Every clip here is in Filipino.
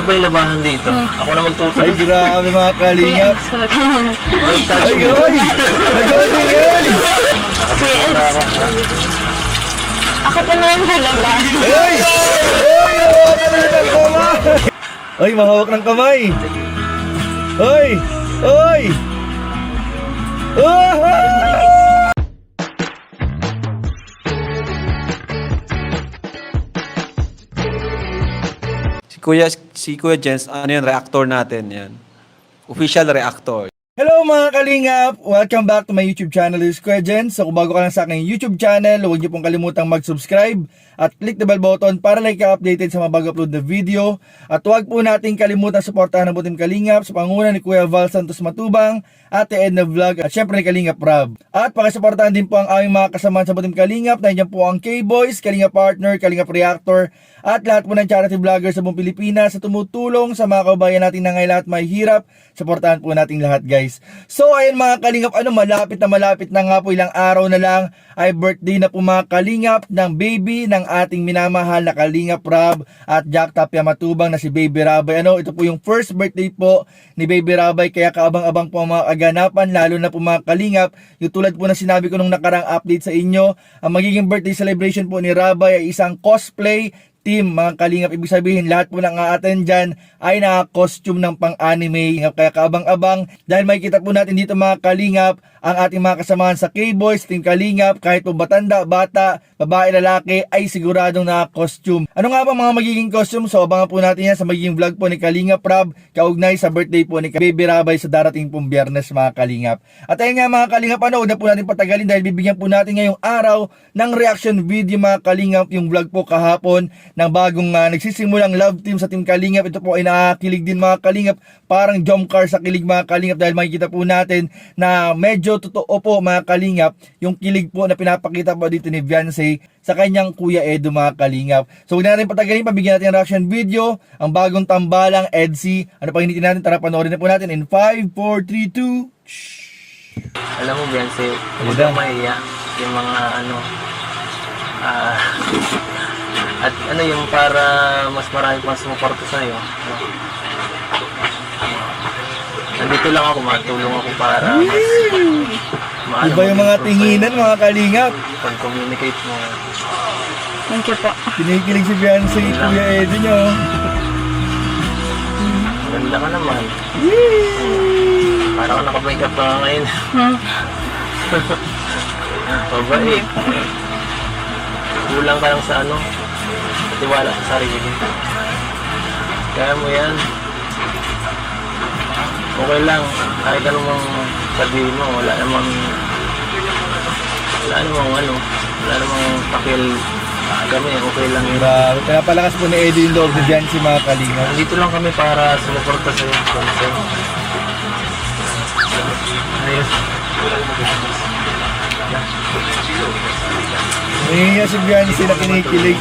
Ano ba yung labahan dito? Ako na Ay, magtutulog. grabe mga kalingap. Ay, ay! Nag-golden yan! Ako pa naman talaga. Ay! Ay! Mahawak na ng kamay! Ay, mahawak ng kamay! Ay! Ay! Ah! Si Kuya, si Kuya Jens, ano yun, reactor natin yan. Official reactor. Hello mga kalingap! Welcome back to my YouTube channel, this is Kuya Jens. So kung bago ka lang sa aking YouTube channel, huwag niyo pong kalimutang mag-subscribe at click the bell button para like ka updated sa mga bago upload na video. At huwag po nating kalimutan suportahan ang Butim Kalingap sa panguna ni Kuya Val Santos Matubang, Ate Edna Vlog at syempre ni Kalingap Rob. At pakisuportahan din po ang aming mga kasamahan sa Butim Kalingap. Nandiyan po ang K-Boys, Kalingap Partner, Kalingap Reactor at lahat po ng charity vloggers sa buong Pilipinas sa tumutulong sa mga kababayan natin na ngayon at may hirap. Suportahan po natin lahat guys. So ayun mga kalingap, ano malapit na malapit na nga po ilang araw na lang ay birthday na po mga kalingap ng baby ng ating minamahal na kalingap Rab at Jack Tapia Matubang na si Baby Rabay. Ano, ito po yung first birthday po ni Baby Rabay kaya kaabang-abang po mga kaganapan lalo na po mga kalingap. Yung tulad po na sinabi ko nung nakarang update sa inyo, ang magiging birthday celebration po ni Rabay ay isang cosplay team, mga kalingap. Ibig sabihin, lahat po ng a-attend dyan ay naka-costume ng pang-anime. Kaya kaabang-abang, dahil makikita po natin dito mga kalingap, ang ating mga kasamahan sa K-Boys, Team Kalingap, kahit po batanda, bata, babae, lalaki, ay siguradong naka-costume. Ano nga ba mga magiging costume? So, abangan po natin yan sa magiging vlog po ni Kalingap Rab, kaugnay sa birthday po ni Baby Rabay sa darating pong biyernes mga kalingap. At ayun nga mga kalingap, ano, huwag na po natin patagalin dahil bibigyan po natin ngayong araw ng reaction video mga kalingap, yung vlog po kahapon ng bagong uh, nagsisimulang love team sa Team Kalingap. Ito po ay nakakilig din mga kalingap, parang jump car sa kilig mga kalingap dahil makikita po natin na medyo totoo po mga kalingap yung kilig po na pinapakita po dito ni Beyonce sa kanyang Kuya Edo mga kalingap. So huwag na natin patagalin, pabigyan natin ng reaction video, ang bagong tambalang EDC. Ano pa hinitin natin? Tara panoorin na po natin in 5, 4, 3, 2, Alam mo, Beyonce, huwag Ano? kang mahiya. Yung mga ano, ah, at ano yung para mas marami pang sumuporto sa'yo. No? Nandito lang ako, matulong ako para mas maano Iba yung mga tinginan mga kalingap. Pag-communicate mo. Thank you po. Kinikilig si Beyonce, Kuya Edo nyo. Ganda ka naman. Parang ka naka-makeup pa nga ngayon. Hmm. Mabait. Kulang ka lang sa ano, sa tiwala sa sarili. Kaya mo yan. Okay lang. Kahit anong sabihin mo, wala namang wala namang ano, wala namang pakil kami, okay lang yun. Grabe, pinapalakas po ni Edo yung loob ni Beyonce mga kalingap. Nandito lang kami para sumuporta sa iyo. Ayos. Ngayon si Beyonce na kinikilig.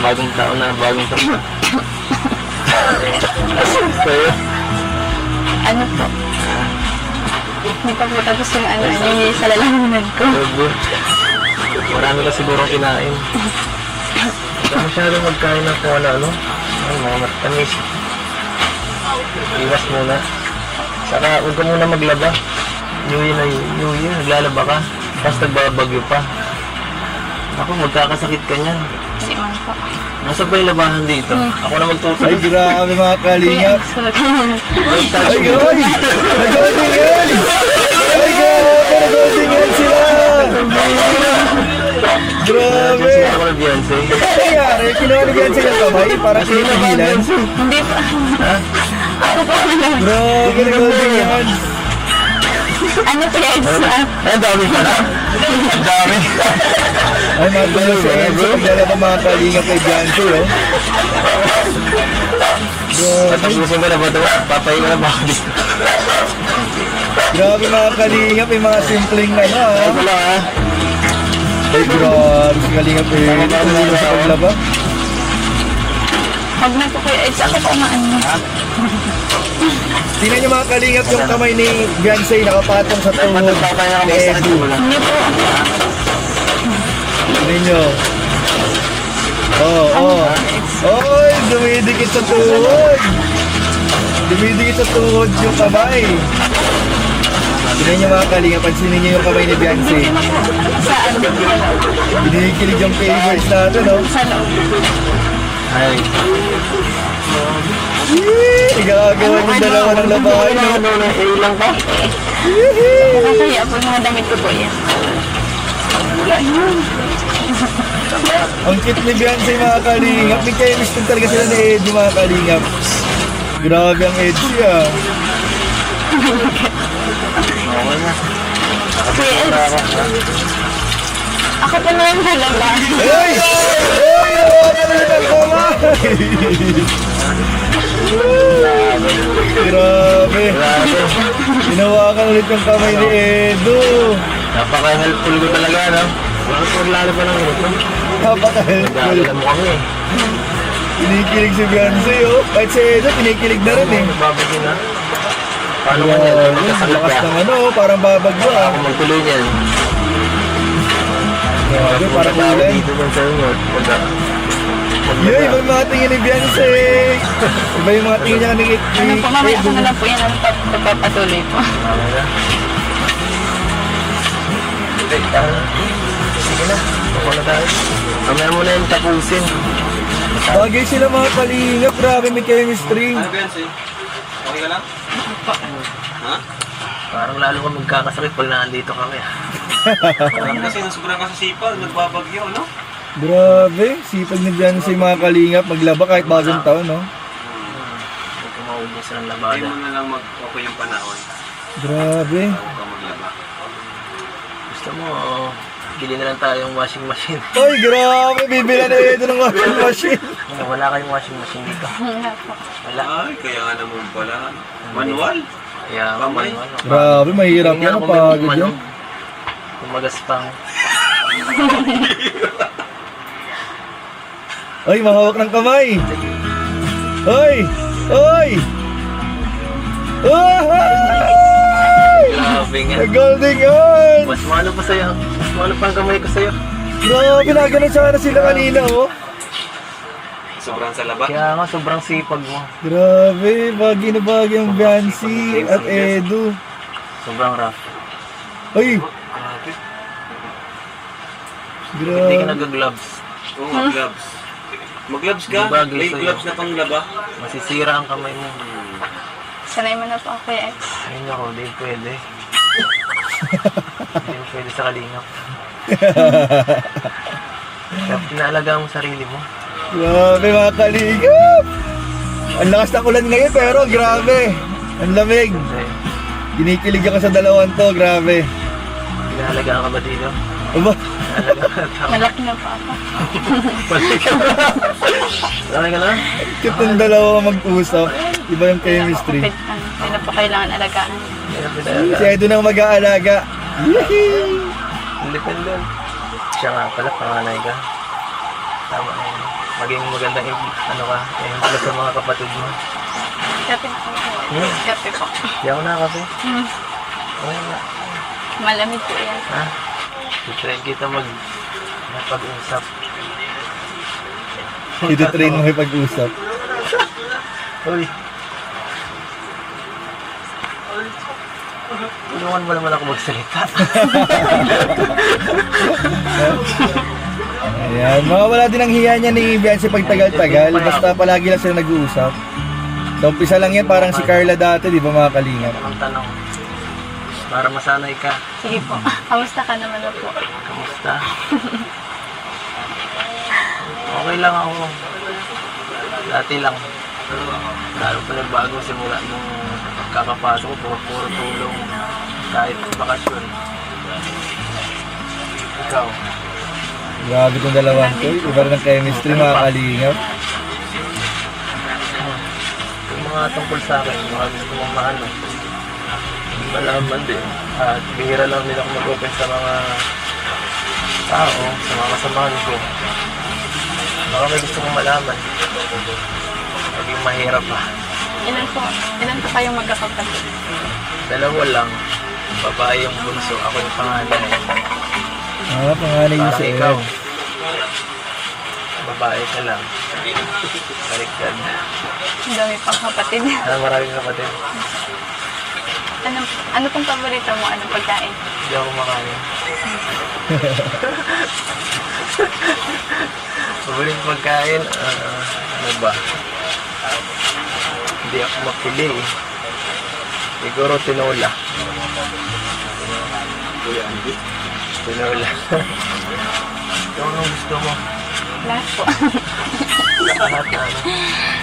Bagong taon na, bagong taon. Sa'yo? Ano po? Hindi pa po tapos yung ano, ano sa lalamunan ko. Marami ka siguro kinain. Ka masyadong magkain ng kung ano-ano. Ay, mga matamis. Iwas muna. Saka huwag ka muna maglaba. New Year na New Year, naglalaba ka. Tapos nagbabagyo pa. Ako, magkakasakit ka niyan. Hindi man po. Nasa ba yung labahan dito? Ako na Ay, magtutulog. grabe mga kalingap. Ay, Ay, grabe! Nag-golden yan! Ay, grabe! Nag-golden yan sila! Grabe! Ako na Beyonce. Ano nangyari? Kinuha ni Beyonce yung kamay para kinikigilan? Hindi po lang. Grabe, yan! Ano? Ay, ang dami pala. Ang dami. Ay, matulog si Enzo. Pagdala pa mga kalingap kay Beyonce, oh. Grabe, Patapusin ko na ba ito? Papahinga na ba ako dito? grabe mga kalingap. Yung mga simpleng ano, ah. Ito lang ha. Ay, grabe kalingap eh. Tumulong sa paglaba. Huwag na po kayo. Ay, ako po maano. Tingnan niyo mga kalingap yung kamay ni Beyonce nakapatong sa tuhod ni Edu. Hindi po. Tingnan niyo. Dumidikit sa tuhod. Dumidikit sa tuhod yung kamay. Tignan niyo mga kalinga, pansinin niyo yung kamay ni Beyonce. Sa ano? Binikilig yung favors natin, no? Sa loob. Ay. Yee! Gagawa yung dalawa ng labahay, no? Ano na, eh, ilang pa? Nakakaya po mga damit ko po yan. Ang cute ni Beyonce mga kalingap. May chemistry talaga sila ni Eddie mga kalingap. Grabe ang Eddie ah. Okay na. Kuya Eds, ako pa naman talaga. Ay! Ay! Nawakan ulit ang kamay! Grabe. Hinawakan ulit yung kamay ni Edo. Napaka-helpful ko talaga, no? Po lalo pa ng ganito? Napaka-helpful. Mo kami. Kinikilig si Beyonce oh. Kahit si Edo, kinikilig na rin eh. Nagbabagyo na. Paano mo yan? Grabe, Magkasakit lakas ka. ng ano, parang babagyo ah. Ako magtuloy niyan. Grabe, parang ulan. Dito dun sa inyo. Punta. Yun, iba yung mga tingin ni Beyonce. Iba yung mga tingin niya ni, Ano po, mamaya ko na lang po yan ang pag- pagpapatuloy po. Sige na. Sige na. Ako na tayo. Mamaya mo na yung tapusin. Bagay sila mga kalingap, grabe may chemistry. Ano, Beyonce? Okay ka lang? Ha? Parang lalo ka magkakasakit pag nandito kami. Parang kasi sobrang ka sa sipal, nagbabagyo, no? Grabe, sipag ni Beyonce mga kalingap, maglaba kahit bagong taon, no? Huwag ka maubos ng Hindi labada. mo na lang mag-okay yung panahon. Grabe. Huwag ka maglaba. Gusto mo, bili na lang tayong washing machine. Ay, grabe, bibila na Edo ng washing machine. Wala kayong washing machine dito. Wala. Ay, kaya nga naman pala. Manual? Kaya Kamay. Grabe, mahirap Hindi na, ako pagod yun. Kumagaspang. Ay, mahawak ng kamay. Ay! Ay! Ay! Grabe nga. Golden gun! Mas malo pa sa'yo. Mas malo pa ang kamay ko sa'yo. Grabe, nagano'n sana sila kanina, oh. Sobrang sa laba? Kaya nga, sobrang sipag mo. Grabe, bagay na bagay ang Beyonce at Edu. Sobrang rough. Ay, Hindi ka grabe. nag-gloves. Oo, mag-gloves. Mag-gloves ka? Bagay May sa'yo. gloves na pang laba? Masisira ang kamay mo. Sanay mo na po ako, Kuya Eds. Ayun ako, di pwede. Hindi pwede sa kalingap. Dapat inaalagaan mo sarili mo. Grabe mga kaligap! Ang lakas ng ulan ngayon pero grabe. Ang lamig. Kasi, Kinikilig ako sa dalawang to, grabe. inaalagaan ka ba dito? Aba. Malaki na po ako. Laki ka na? cute ng dalawa mag-usap. Iba yung chemistry. Hindi na po kailangan alagaan. Na Si. Edu nang mag-aalaga. Independent. Siya nga pala, panganay ka. Tama na yun. Maging magandang ano ka, impla sa mga kapatid mo. Kape na po. Hmm. Kape po. Hindi ako nakakape. Hmm. Oo nga. Malamig po yan. Ha? I-try kita mag napag-usap. Ito train mo pag-usap. Uy. Tulungan mo naman ako magsalita. Ayan, mawawala din ang hiya niya ni Beyonce pag tagal-tagal. Basta palagi lang sila nag-uusap. Sa umpisa lang yan, parang si Carla dati, di ba mga kalingap? Ang tanong. Para masanay ka. Sige po. Kamusta ka naman na po? Kamusta? okay lang ako. Dati lang. Lalo pa nagbago simula nung kakapasok ko, puro, puro tulong. Kahit bakasyon. Ikaw. Grabe itong dalawang to. Iba rin ang chemistry, mga kalingap. Yung mga tungkol sa akin, mga gusto mong maano. Malaman din. At bihira lang din ako mag-open sa mga tao, sa mga kasamahan ko. Baka may gusto mong malaman. Maging mahirap pa. Ilan po? Ilan po kayong magkakapatid? Dalawa lang. Babae yung bunso, ako yung panganay. Ah, panganay niyo si ikaw. Babae ka lang. Baliktad. Ang dami pang kapatid. Ah, maraming kapatid. Ano, ano pong paborito mo? Anong pagkain? Hindi ako makain. Paboring pagkain, ah, ano ba? Hindi ako mapili eh. Siguro tinola. Tinola. Ito ang gusto mo. Lahat po. Lahat ano.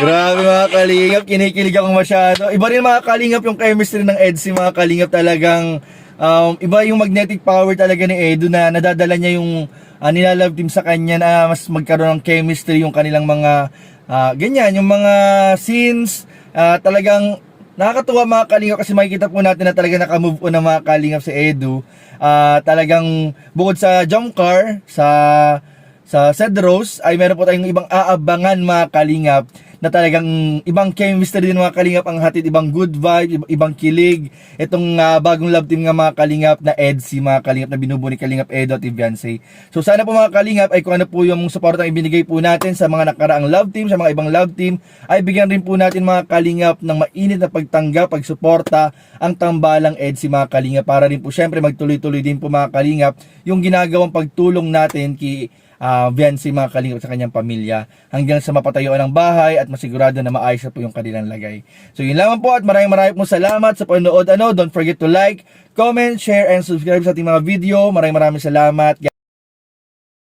Grabe mga kalingap, kinikilig ako masyado. Iba rin mga kalingap yung chemistry ng EDSI mga kalingap talagang um, iba yung magnetic power talaga ni Edu na nadadala niya yung uh, nilalove team sa kanya na mas magkaroon ng chemistry yung kanilang mga ah, ganyan, yung mga scenes ah, talagang nakakatuwa mga kalingap kasi makikita po natin na talaga nakamove on na mga kalingap si Edu. Ah, talagang bukod sa jump car, sa sa Cedros ay meron po tayong ibang aabangan mga kalingap na talagang ibang chemistry din mga kalingap ang hatid ibang good vibe, iba- ibang kilig itong ah, bagong love team nga mga kalingap na EDC mga kalingap na binubuo ni Kalingap Edo at Beyonce. So sana po mga kalingap ay kung ano po yung suportang ibinigay po natin sa mga nakaraang love team, sa mga ibang love team ay bigyan rin po natin mga kalingap ng mainit na pagtanggap, pagsuporta ang tambalang EDC mga kalingap para rin po syempre magtuloy-tuloy din po mga kalingap yung ginagawang pagtulong natin kay uh, Viancy mga kalingap sa kanyang pamilya hanggang sa mapatayuan ng bahay at masigurado na maayos na po yung kanilang lagay. So yun lamang po at maraming maraming po salamat sa panonood. Ano, don't forget to like, comment, share, and subscribe sa ating mga video. Maraming maraming salamat.